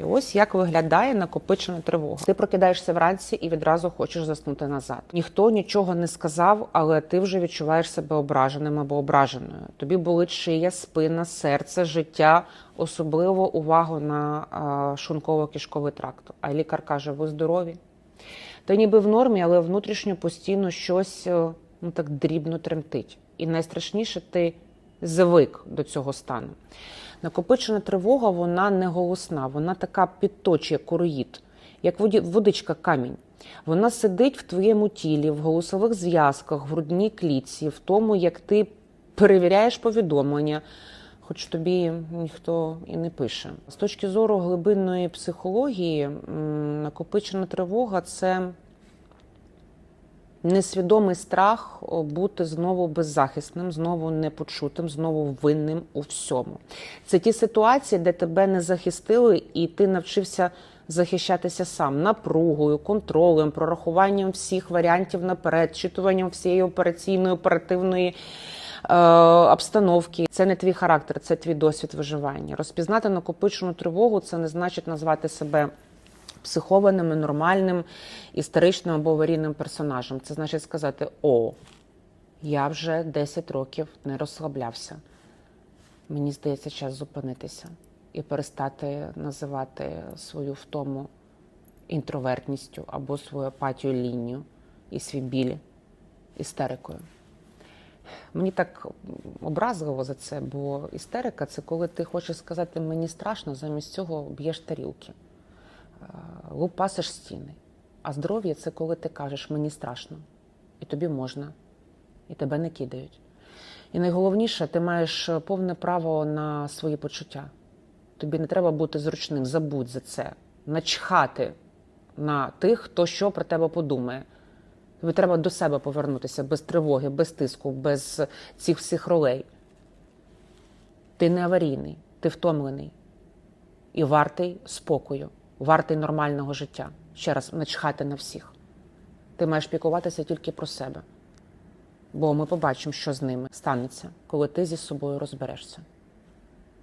І ось як виглядає накопичена тривога. Ти прокидаєшся вранці і відразу хочеш заснути назад. Ніхто нічого не сказав, але ти вже відчуваєш себе ображеним або ображеною. Тобі болить шия, спина, серце, життя, особливо увагу на а, шлунково-кишковий тракт. А лікар каже: ви здорові. Ти ніби в нормі, але внутрішньо постійно щось е, ну так дрібно тремтить. І найстрашніше, ти звик до цього стану. Накопичена тривога, вона не голосна, вона така підточує короїд, як водичка камінь. Вона сидить в твоєму тілі, в голосових зв'язках, в грудній клітці, в тому, як ти перевіряєш повідомлення, хоч тобі ніхто і не пише. З точки зору глибинної психології, накопичена тривога це несвідомий страх бути знову беззахисним, знову непочутим, знову винним у всьому. Це ті ситуації, де тебе не захистили, і ти навчився захищатися сам напругою, контролем, прорахуванням всіх варіантів наперед, читуванням всієї операційної оперативної. е, Обстановки це не твій характер, це твій досвід виживання. Розпізнати накопичену тривогу це не значить назвати себе психованим, нормальним, істеричним або аварійним персонажем. Це значить сказати: О, я вже 10 років не розслаблявся. Мені здається, час зупинитися і перестати називати свою втому інтровертністю або свою апатію лінію і свій біль істерикою. Мені так образливо за це, бо істерика це коли ти хочеш сказати мені страшно, замість цього б'єш тарілки лупасиш стіни. А здоров'я це коли ти кажеш мені страшно, і тобі можна, і тебе не кидають. І найголовніше, ти маєш повне право на свої почуття. Тобі не треба бути зручним, забудь за це, начхати на тих, хто що про тебе подумає. Тобі треба до себе повернутися без тривоги, без тиску, без цих всіх ролей. Ти не аварійний, ти втомлений і вартий спокою, вартий нормального життя. Ще раз начхати на всіх. Ти маєш пікуватися тільки про себе. Бо ми побачимо, що з ними станеться, коли ти зі собою розберешся.